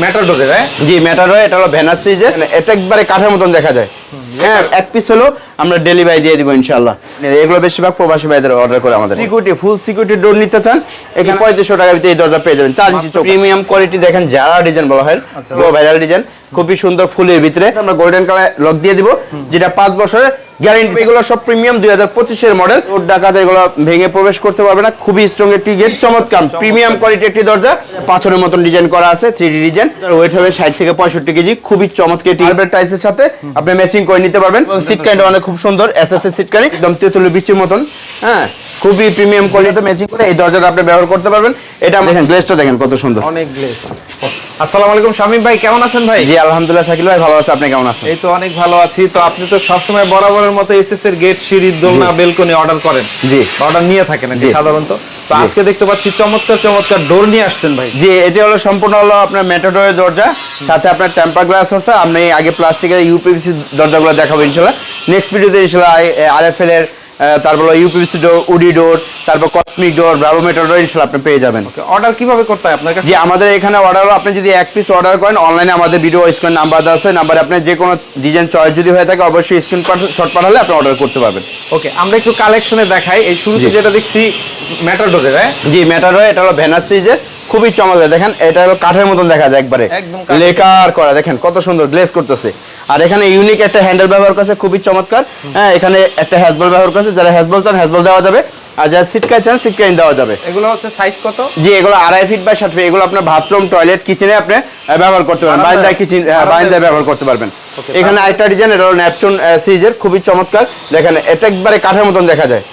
ম্যাটাডোরের হ্যাঁ? জি এটা হলো সিরিজের এটা একবারে কাঠের মতন দেখা যায়। হ্যাঁ এক পিস হলো আমরা ডেলিভারি দিয়ে দিব ইনশাল্লাহ এগুলো বেশিরভাগ প্রবাসী ভাইদের অর্ডার করে আমাদের। সিকিউরিটি ফুল সিকিউরিটি ডোর নিতে চান এখানে পঁয়ত্রিশশো টাকার ভিতরে এই দরজা পেয়ে যাবেন। চার ইঞ্চি প্রিমিয়াম কোয়ালিটি দেখেন যারা ডিজাইন বলা হয় আচ্ছা। ভাইরাল ডিজাইন খুবই সুন্দর ফুলের ভিতরে। আমরা গোল্ডেন কালার লক দিয়ে দিব যেটা পাঁচ বছরের গ্যারেন্টি এগুলো সব প্রিমিয়াম দুই হাজার পঁচিশের মডেল ওর ডাকাতে এগুলো ভেঙে প্রবেশ করতে পারবে না। খুবই স্ট্রং একটি গেট চমৎকার। প্রিমিয়াম কোয়ালিটি একটি দরজা। পাথরের মতন ডিজাইন করা আছে থ্রি ডি ডিজাইন ওয়েট হবে ষাট থেকে পঁয়ষট্টি কেজি। খুবই চমৎকার আলবেট টাইসের সাথে আপনি ম্যাচিং করে নিতে পারবেন। সিট কাইন্ড অনেক খুব সুন্দর এস এস সিট কাইন্ড একদম তেঁতুলের বিচির মতন। হ্যাঁ খুবই প্রিমিয়াম কোয়ালিটিতে ম্যাচিং করে এই দরজাটা আপনি ব্যবহার করতে পারবেন। এটা দেখেন গ্লেসটা দেখেন কত সুন্দর। অনেক গ্লেস আসসালামু আলাইকুম শামিম ভাই কেমন আছেন ভাই? জি আলহামদুলিল্লাহ শাকিল ভাই ভালো আছে আপনি কেমন আছেন? এই তো অনেক ভালো আছি। তো আপনি তো সবসময় বরাবরের মতো এসএস এর গেট সিঁড়ি দোলনা বেলকনি অর্ডার করেন। জি। অর্ডার নিয়ে থাকেন আর কি জি। সাধারণত। তো আজকে দেখতে পাচ্ছি চমৎকার চমৎকার ডোর নিয়ে আসছেন ভাই। জি এটি হলো সম্পূর্ণ হলো আপনার মেটাডোরের দরজা। সাথে আপনার টেম্পার গ্লাস আছে। আপনি আগে প্লাস্টিকের ইউপিভিসি দরজাগুলো দেখাবো ইনশাল্লাহ। নেক্সট ভিডিওতে ইনশাল্লাহ আর এফ এল এর তারপর ইউপিভিসি ডোর উডি ডোর তারপর কসমিক ডোর ব্রাভো মেটাডোর ইনশাল্লাহ আপনি পেয়ে যাবেন। অর্ডার কীভাবে করতে হয় আপনার কাছে? আমাদের এখানে অর্ডার আপনি যদি এক পিস অর্ডার করেন অনলাইনে আমাদের ভিডিও স্ক্রিন নাম্বার দেওয়া আছে নাম্বারে আপনি যে কোনো ডিজাইন চয়েস যদি হয়ে থাকে অবশ্যই স্ক্রিন শট পাঠালে আপনি অর্ডার করতে পারবেন। ওকে আমরা একটু কালেকশনে দেখাই। এই শুরুতে। যেটা দেখছি ম্যাটাডোরের হ্যাঁ? জি ম্যাটার ডোর এটা হলো ভ্যানাস সিরিজের খুবই চমৎকার। দেখেন এটা হলো কাঠের মতন দেখা যায় একবারে। লেকার করা দেখেন কত সুন্দর গ্লেজ করতেছে। আর এখানে ইউনিক একটা হ্যান্ডেল ব্যবহার করছে খুবই চমৎকার। হ্যাঁ এখানে একটা হ্যাজবল ব্যবহার করছে যারা হ্যাজবল চান হ্যাজবল দেওয়া যাবে। আর যারা সিটকাই চান সিটকাইন দেওয়া যাবে। এগুলো হচ্ছে সাইজ কত? জি এগুলো আড়াই ফিট বাই ষাট ফিট এগুলো আপনার বাথরুম টয়লেট কিচেনে আপনি ব্যবহার করতে পারবেন? বাইন্দায় কিচেন? বাইন্দায় ব্যবহার করতে পারবেন। এখানে আরেকটা ডিজাইন এটা হলো ন্যাপচুন সিরিজের খুবই চমৎকার। দেখেন এটা একবারে কাঠের মতন দেখা যায়।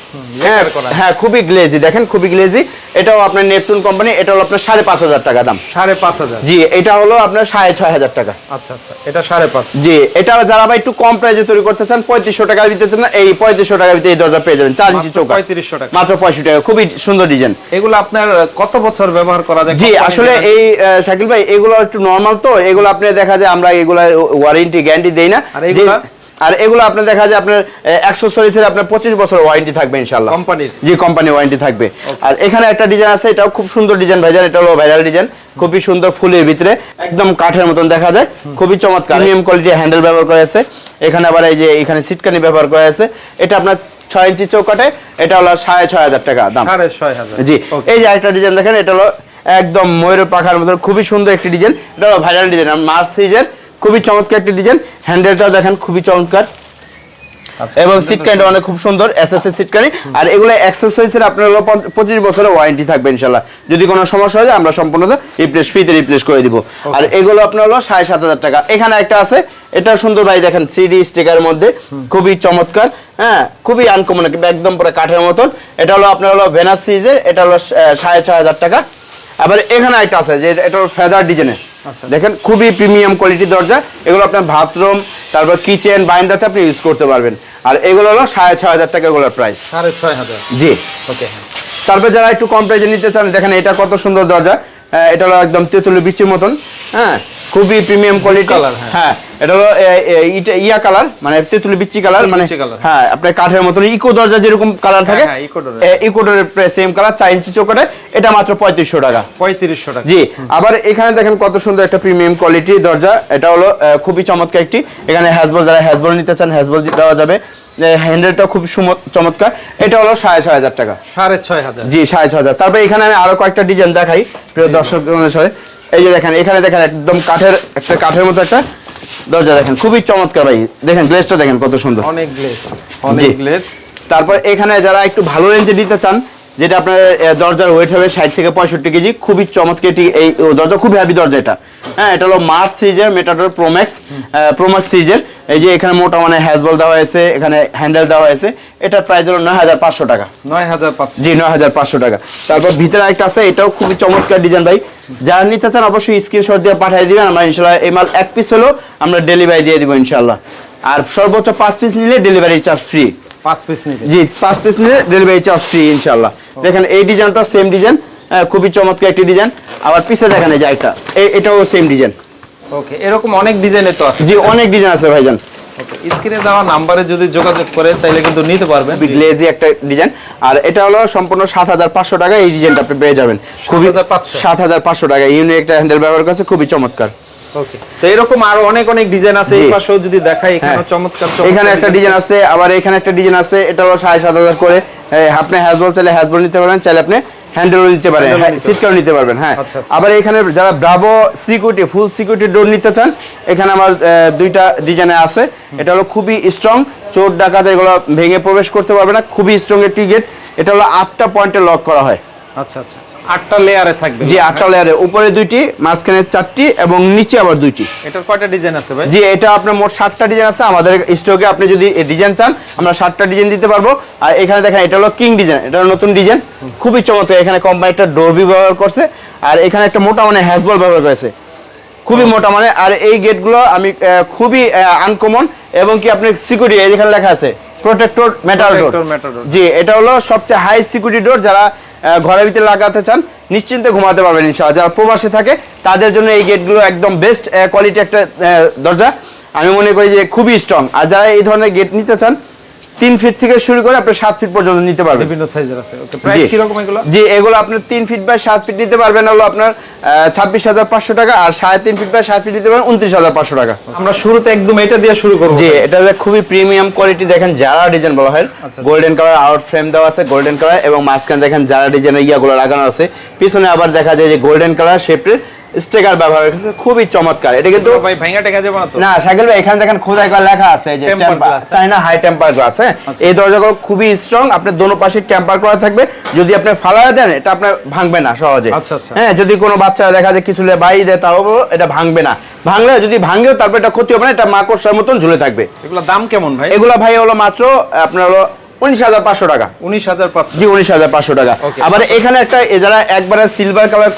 হ্যাঁ হ্যাঁ খুবই গ্লেজি দেখেন খুবই গ্লেজি এটাও আপনার নেপচুন কোম্পানি এটা হলো আপনার সাড়ে পাঁচ হাজার টাকা দাম। সাড়ে পাঁচ হাজার। জি এটা হলো আপনার সাড়ে ছয় হাজার টাকা। আচ্ছা আচ্ছা এটা সাড়ে পাঁচ। জি এটা যারা ভাই একটু কম প্রাইসে তৈরি করতে চান পঁয়ত্রিশশো টাকার ভিতরে চান এই পঁয়ত্রিশশো টাকার ভিতরে এই দরজা পেয়ে যাবেন চার ইঞ্চি চৌকা। পঁয়ত্রিশশো টাকা। মাত্র পঁয়ষট্টি টাকা খুবই সুন্দর ডিজাইন এগুলো আপনার কত বছর ব্যবহার করা যায় জি আসলে এই শাকিল ভাই এগুলো একটু নর্মাল তো এগুলো আপনি দেখা যায় আমরা এগুলো ওয়ারেন্টি গ্যারান্টি দেই না। আর এগুলা? আর এগুলো আপনি দেখা যায় আপনার অ্যাক্সেসরিজের আপনার পঁচিশ বছর ওয়ারেন্টি থাকবে ইনশাল্লাহ কোম্পানির জি কোম্পানি ওয়ারেন্টি থাকবে। আর এখানে একটা ডিজাইন আছে এটাও খুব সুন্দর ডিজাইন ভাইজান এটা হলো ভাইরাল ডিজাইন খুবই সুন্দর ফুলের ভিতরে একদম কাঠের মতন দেখা যায় খুবই চমৎকার। প্রিমিয়াম কোয়ালিটি হ্যান্ডেল ব্যবহার করা আছে। এখানে আবার এই যে এখানে সিটকানি ব্যবহার করা আছে। এটা আপনার ছয় ইঞ্চি চৌকাটে এটা হলো সাড়ে ছয় হাজার টাকা দাম। সাড়ে ছয় হাজার। জি এই যে আরেকটা ডিজাইন দেখেন এটা হলো একদম ময়ূরের পাখার মতো খুবই সুন্দর একটি ডিজাইন এটা হলো ভাইরাল ডিজাইন মার্চ সিরিজের খুবই চমৎকার একটি ডিজাইন হ্যান্ডেলটাও দেখেন খুবই চমৎকার। আচ্ছা, এবং সিট কাইন্ড অনেক খুব সুন্দর এস এস সিট কানি আর এগুলো অ্যাক্সেসরিজের আপনার হলো পঁচিশ বছরের ওয়ারেন্টি থাকবে ইনশাল্লাহ যদি কোনো সমস্যা হয় আমরা সম্পূর্ণ রিপ্লেস ফ্রিতে রিপ্লেস করে দিব। আর এগুলো আপনার হলো সাড়ে সাত হাজার টাকা। এখানে একটা আছে এটা সুন্দর ভাই দেখেন থ্রি ডি স্টিকারের মধ্যে। খুবই চমৎকার হ্যাঁ খুবই আনকমন একদম পুরো কাঠের মতন। এটা হলো আপনার হলো ভেনাস সিরিজের এটা হলো সাড়ে ছয় হাজার টাকা। আবার এখানে একটা আছে যে এটা ফেদার ডিজাইনের আচ্ছা। দেখেন খুবই প্রিমিয়াম কোয়ালিটির দরজা। এগুলো আপনার বাথরুম তারপর কিচেন বাইন্দাতে আপনি ইউজ করতে পারবেন। আর এগুলো হলো সাড়ে ছয় হাজার টাকা এগুলোর প্রাইস সাড়ে ছয় হাজার? জি। ওকে তারপর যারা একটু কম প্রাইসে নিতে চান দেখেন এটা কত সুন্দর দরজা। এটা হলো একদম তেঁতুলের বিচির মতন হ্যাঁ খুবই প্রিমিয়াম কোয়ালিটি Colour, হ্যাঁ। হ্যাঁ এটা হলো ইয়া কালার মানে তেঁতুলের বিচি কালার মানে হ্যাঁ আপনার কাঠের মতন ইকো দরজা যেরকম কালার থাকে হ্যাঁ, Eco door-এর। ইকোডোরের সেম কালার চার ইঞ্চি চৌকাটে এটা মাত্র পঁয়ত্রিশশো টাকা। পঁয়ত্রিশশো টাকা। জি আবার এখানে দেখেন কত সুন্দর একটা প্রিমিয়াম কোয়ালিটি দরজা এটা হলো খুবই চমৎকার একটি এখানে হ্যাজবল যারা হ্যাজবল নিতে চান হ্যাজবল দেওয়া যাবে। হ্যান্ডেলটা খুব চমৎকার। এটা হলো সাড়ে ছয় হাজার টাকা। সাড়ে ছয় হাজার। জি সাড়ে ছয় হাজার। তারপরে এখানে আমি আরও কয়েকটা ডিজাইন দেখাই প্রিয় দর্শক অনুসারে এই যে দেখেন এখানে দেখেন একদম কাঠের একটা কাঠের মতো একটা দরজা দেখেন। খুবই চমৎকার ভাই। দেখেন গ্লেসটা দেখেন কত সুন্দর। অনেক গ্লেস অনেক। তারপর এখানে যারা একটু ভালো রেঞ্জে নিতে চান যেটা আপনার দরজার ওয়েট হবে ষাট থেকে পঁয়ষট্টি কেজি। খুবই চমৎকার এই দরজা খুবই হ্যাভি দরজা এটা। হ্যাঁ এটা হলো মার্চ সিরিজের মেটাডোর প্রোম্যাক্স প্রোম্যাক্স সিরিজের এই যে এখানে মোটা মানে হ্যাজবল দেওয়া হয়েছে এখানে হ্যান্ডেল দেওয়া হয়েছে। এটার প্রাইস হলো নয় হাজার পাঁচশো টাকা। নয় হাজার পাঁচশো। জি নয় হাজার পাঁচশো টাকা। তারপর ভিতরে একটা আছে এটাও খুবই চমৎকার ডিজাইন ভাই। যারা নিতে চান অবশ্যই স্ক্রিনশট দিয়ে পাঠিয়ে দিবেন। আমরা ইনশাল্লাহ এই মাল এক পিস হলেও আমরা ডেলিভারি দিয়ে দিব ইনশাল্লাহ। আর সর্বোচ্চ পাঁচ পিস নিলে ডেলিভারি চার্জ ফ্রি পাঁচ পিস জি পাঁচ পিস নিলে ডেলিভারি চার্জ ফ্রি ইনশাল্লাহ দেখেন এই ডিজাইনটা সেম ডিজাইন খুবই চমৎকার একটি ডিজাইন আবার পিছে দেখেন এই যে একটা এটাও সেম ডিজাইন ওকে এরকম অনেক ডিজাইনের তো আছে। জি অনেক ডিজাইন আছে ভাইজান। স্ক্রিনে দেওয়া নাম্বারে যদি যোগাযোগ করে তাহলে কিন্তু নিতে পারবেন। গ্লেজি একটা ডিজাইন আর এটা হলো সম্পূর্ণ সাত হাজার পাঁচশো টাকা এই ডিজাইনটা আপনি পেয়ে যাবেন। খুবই 7,500 সাত হাজার পাঁচশো টাকা ইউনিক একটা হ্যান্ডেল ব্যবহার করছে খুবই চমৎকার। ওকে তো এরকম আরও অনেক অনেক ডিজাইন আছে এই পাশেও যদি দেখাই এখানে। চমৎকার চমৎকার এখানে একটা ডিজাইন আছে। আবার এখানে একটা ডিজাইন আছে এটা হলো সাড়ে সাত হাজার করে। আপনি হ্যাজবল চাইলে হ্যাজবল নিতে পারেন চাইলে আপনি হ্যান্ডেলও নিতে পারেন Handle নিতে সিটকাও নিতে পারবেন হ্যাঁ। আবার এখানে যারা Bravo security full security door নিতে চান এখানে আমার দুইটা ডিজাইনে আছে। এটা হলো খুবই স্ট্রং চোর ডাকাত এগুলো ভেঙে প্রবেশ করতে পারবে না খুবই স্ট্রং একটি গেট এটা হলো আটটা পয়েন্টে লক করা হয়। আচ্ছা আচ্ছা। আটটা লেয়ারে থাকবে। জি আটটা লেয়ারে। উপরে দুইটি মাঝখানে চারটি এবং নিচে আবার দুইটি। এটার কয়টা ডিজাইন আছে ভাই? জি এটা আপনার মোট ষাটটা ডিজাইন আছে। আমাদের স্টকে আপনি যদি ডিজাইন চান আমরা ষাটটা ডিজাইন দিতে পারব। আর এখানে দেখেন এটা হলো কিং ডিজাইন এটা নতুন ডিজাইন। খুবই চমৎকার। এখানে কোম্পানি একটা ডোরবি ব্যবহার করছে। আর এখানে একটা মোটা মানে হ্যাজবল ব্যবহার করেছে। খুবই মোটা মানে। আর এই গেটগুলো আমি খুবই আনকমন এবং কি আপনি সিকিউরিটি এখানে লেখা আছে প্রোটেক্টর মেটাল ডোর। জি এটা হলো সবচেয়ে হাই সিকিউরিটি ডোর যারা ঘরের ভিতরে লাগাতে চান, নিশ্চিন্তে ঘুমাতে পারবেন ইনশাআল্লাহ। যারা প্রবাসে থাকে, তাদের জন্য এই গেটগুলো একদম বেস্ট কোয়ালিটি একটা দরজা। আমি মনে করি যে খুবই স্ট্রং আর যারা এই ধরনের গেট নিতে চান তিন ফিট থেকে শুরু করে আপনি সাত ফিট পর্যন্ত নিতে পারবেন। বিভিন্ন সাইজের আছে। প্রাইস জি। কি রকম এগুলো? জি এগুলো আপনার তিন ফিট বাই সাত ফিট নিতে পারবেন হলো আপনার ছাব্বিশ হাজার পাঁচশো টাকা আর সাড়ে তিন ফিট বাই সাত ফিট নিতে পারবেন উনত্রিশ হাজার পাঁচশো টাকা। আমরা শুরুতে একদম এটা দিয়ে শুরু করব। জি এটা খুবই প্রিমিয়াম কোয়ালিটি দেখেন যারা ডিজাইন বলা হয়। গোল্ডেন কালার আউট ফ্রেম দেওয়া আছে গোল্ডেন কালার এবং মাঝখানে দেখেন যারা ডিজাইনের ইয়াগুলো লাগানো আছে পিছনে আবার দেখা যায় যে গোল্ডেন কালার শেপের স্টিকার ব্যবহার করেছে খুবই চমৎকার। এটা কিন্তু ভাই ভাঙা টেকা যাবে না তো? না শাকিল ভাই এখানে দেখেন খোদাই করে লেখা আছে যে glass। China high temper glass হ্যাঁ? আচ্ছা। এই দরজাগুলো খুবই স্ট্রং আপনি দোনো পাশে টেম্পার করা থাকবে। যদি আপনি ফালায় দেন এটা আপনার ভাঙবে না সহজে। আচ্ছা, আচ্ছা। হ্যাঁ যদি কোনো বাচ্চা দেখা যায় কিছু বাই দেয় তাও এটা ভাঙবে না। ভাঙলে যদি ভাঙেও তারপর এটা ক্ষতি হবে না এটা মাকড়সার মতন ঝুলে থাকবে। এগুলো দাম কেমন ভাই? এগুলা ভাই হলো মাত্র আপনার হলো উনিশ হাজার পাঁচশো টাকা। উনিশ হাজার পাঁচশো। জি উনিশ হাজার পাঁচশো টাকা। আবার এখানে একটা যারা একবারে সিলভার কালার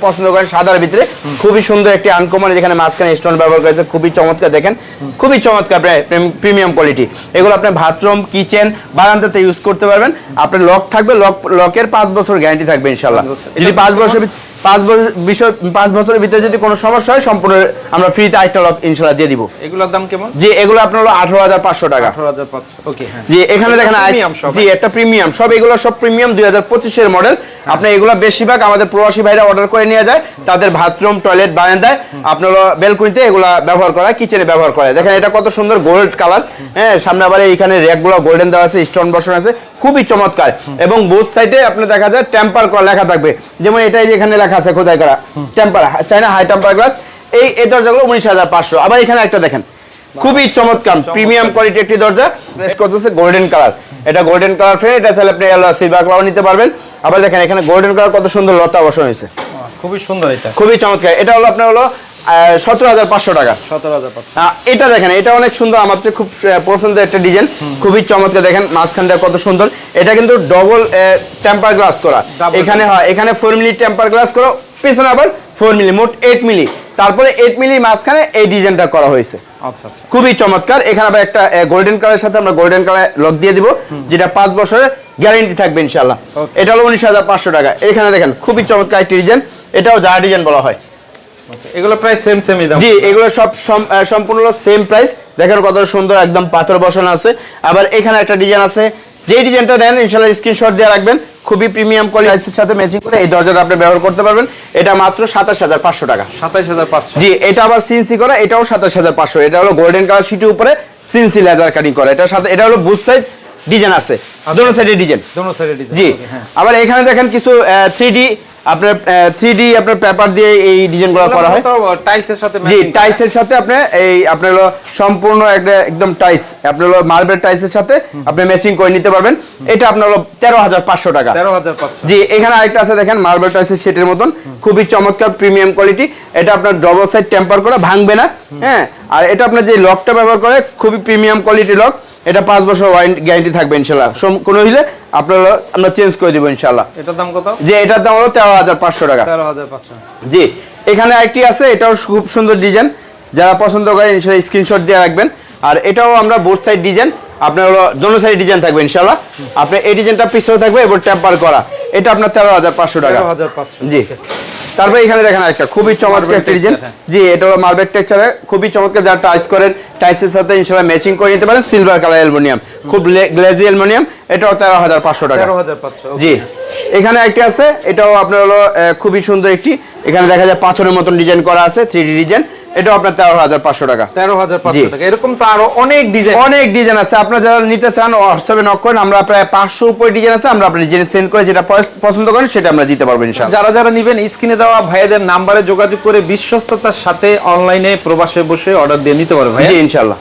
পছন্দ করেন সাদার ভিতরে খুবই সুন্দর একটি আনকমন মাঝখানে স্টোন ব্যবহার করেছে খুবই চমৎকার দেখেন। খুবই চমৎকার প্রিমিয়াম কোয়ালিটি এগুলো আপনি বাথরুম কিচেন বারান্দাতে ইউজ করতে পারবেন। আপনার লক থাকবে লক লকের পাঁচ বছর গ্যারান্টি থাকবে বছর। যদি এটা পাঁচ বছর ভিত- পাঁচ বছর পাঁচ বছরের ভিতরে যদি কোনো সমস্যা হয় সম্পূর্ণ আমরা ফ্রিতে আরেকটা লক ইনশাল্লাহ দিয়ে দিব। এগুলোর দাম কেমন? যে এগুলো আপনার হলো আঠারো হাজার পাঁচশো টাকা। ওকে হ্যাঁ। জি এখানে দেখেন জি একটা প্রিমিয়াম সব এগুলো সব প্রিমিয়াম দুই হাজার পঁচিশের মডেল আপনি এগুলো বেশিরভাগ আমাদের প্রবাসী ভাইরা অর্ডার করে নিয়ে যায়। তাদের বাথরুম টয়লেট বারান্দায়। আপনার বেলকুনিতে এগুলা ব্যবহার করা কিচেনে ব্যবহার করে। দেখেন এটা কত সুন্দর গোল্ড কালার হ্যাঁ সামনে আবার এইখানে র্যাকগুলো গোল্ডেন দেওয়া আছে স্টোন বসানো আছে। খুবই চমৎকার। এবং বোথ সাইডে আপনি দেখা যায় টেম্পার করা লেখা থাকবে। যেমন এটাই যে এখানে লেখা আছে খোদাই করা। Temper China high temper glass এই এই দরজাগুলো উনিশ হাজার পাঁচশো। আবার এখানে একটা দেখেন। খুবই চমৎকার প্রিমিয়াম কোয়ালিটি একটি দরজা। প্রেস করতেছে গোল্ডেন কালার এটা গোল্ডেন কালার ফ্রেম এটা চাইলে আপনি সিলভার কালার নিতে পারবেন। আবার দেখেন এখানে গোল্ডেন কালার কত সুন্দর লতা বসানো হয়েছে। খুবই সুন্দর এটা। খুবই চমৎকার। এটা হলো আপনার হলো সতেরো হাজার পাঁচশো টাকা। সতেরো হাজার এটা দেখেন এটা অনেক সুন্দর আমার খুব পছন্দের একটা ডিজাইন। খুবই চমৎকার দেখেন মাঝখানটা কত সুন্দর। এটা কিন্তু ডবল টেম্পার গ্লাস করা। এখানে হয় এখানে ফোর মিলি টেম্পার গ্লাস করা পেছনে আবার ফোর মিলি মোট এইট মিলি তারপরে এইট মিলি মাঝখানে এই ডিজাইনটা করা হয়েছে। আচ্ছা আচ্ছা। খুবই চমৎকার। এখানে আবার একটা গোল্ডেন কালারের সাথে আমরা গোল্ডেন কালার লক দিয়ে দিব যেটা পাঁচ বছরের গ্যারেন্টি থাকবে ইনশাল্লাহ এটা হলো উনিশ হাজার পাঁচশো টাকা। এখানে দেখেন খুবই চমৎকার একটি ডিজাইন। এটাও যা ডিজাইন বলা হয়। এগুলো প্রায় সেম সেমই দাম। জি এগুলো সব সম্পূর্ণ সেম প্রাইস দেখেন কত সুন্দর একদম পাথর বসানো আছে। আবার এখানে একটা ডিজাইন আছে। যে ডিজাইনটা নেন ইনশাল্লাহ স্ক্রিনশট দিয়ে রাখবেন। খুবই প্রিমিয়াম কোয়ালিটির সাথে ম্যাচিং করে এই দরজাটা আপনি ব্যবহার করতে পারবেন। এটা মাত্র সাতাশ হাজার পাঁচশো টাকা। সাতাইশ হাজার পাঁচশো। জি এটা আবার সিনসি করা এটাও সাতাশ হাজার পাঁচশো। এটা হলো গোল্ডেন কালার সিটির উপরে সিনসি লেজার কাটিং করা। এটা সাথে এটা হলো বুথ সাইড ডিজাইন আছে। দুটো সাইডে ডিজাইন দোনো সাইডে ডিজাইন জি। হ্যাঁ। আবার এখানে দেখেন কিছু থ্রি ডি আপনার থ্রি ডি আপনার পেপার দিয়ে এই ডিজাইনগুলো করা হয়। টাইলসের সাথে জি করা। টাইসের সাথে আপনি এই আপনার হলো সম্পূর্ণ একটা একদম টাইস আপনার হলো মার্বেল টাইসের সাথে আপনি ম্যাচিং করে নিতে পারবেন। এটা আপনার হলো তেরো হাজার পাঁচশো টাকা। তেরো হাজার পাঁচশো। জি এখানে আরেকটা আছে দেখেন মার্বেল টাইসের সেটের মতন। খুবই চমৎকার প্রিমিয়াম কোয়ালিটি এটা আপনার ডবল সাইড টেম্পার করা ভাঙবে না। হ্যাঁ আর এটা আপনার যে লকটা ব্যবহার করে খুবই প্রিমিয়াম কোয়ালিটি লক এটা পাঁচ বছর গ্যারান্টি থাকবে ইনশাল্লাহ। কোনো হইলে আপনার আমরা চেঞ্জ করে দিব ইনশাল্লাহ। এটার দাম কত? যে এটার দাম হলো তেরো হাজার পাঁচশো টাকা। তেরো হাজার পাঁচশো। জি এখানে একটি আছে এটাও খুব সুন্দর ডিজাইন। যারা পছন্দ করেন ইনশাল্লাহ স্ক্রিনশট দিয়ে রাখবেন। আর এটাও আমরা বোর্ড সাইড ডিজাইন আপনার হলো দোনো সাইড ডিজাইন থাকবে ইনশাল্লাহ। আপনার এই ডিজাইনটা পিছনে থাকবে এবং টেম্পার করা। এটা আপনার তেরো হাজার পাঁচশো টাকা। জি। তারপরে এখানে দেখেন একটা খুবই চমৎকার একটা ডিজাইন হ্যাঁ। জি এটা হলো মার্বেল টেক্সচারে খুবই চমৎকার যারা টাইস করেন টাইসের সাথে ইনশাল্লাহ ম্যাচিং করে নিতে পারেন সিলভার কালার অ্যালুমিনিয়াম খুব গ্লেজি অ্যালুমিনিয়াম এটাও তেরো হাজার পাঁচশো টাকা। জি এখানে একটি আছে এটাও আপনার হলো খুবই সুন্দর একটি। এখানে দেখা যায় পাথরের মতন ডিজাইন করা আছে থ্রি ডিজাইন এটাও আপনার তেরো হাজার পাঁচশো টাকা। তেরো হাজার পাঁচশো টাকা। এরকম তো আরও অনেক ডিজাইন অনেক ডিজাইন আছে। আপনার যারা নিতে চান হোয়াটসঅ্যাপে নক করেন আমরা প্রায় পাঁচশো উপরে ডিজাইন আছে আমরা আপনি ডিজাইন সেন্ড করে যেটা পছন্দ করেন সেটা আমরা দিতে পারব ইনশাআল্লাহ। যারা যারা নিবেন স্ক্রিনে দেওয়া ভাইয়াদের নাম্বারে যোগাযোগ করে বিশ্বস্ততার সাথে অনলাইনে প্রবাসে বসে অর্ডার দিয়ে নিতে পারবে ইনশাল্লাহ ইনশাআল্লাহ।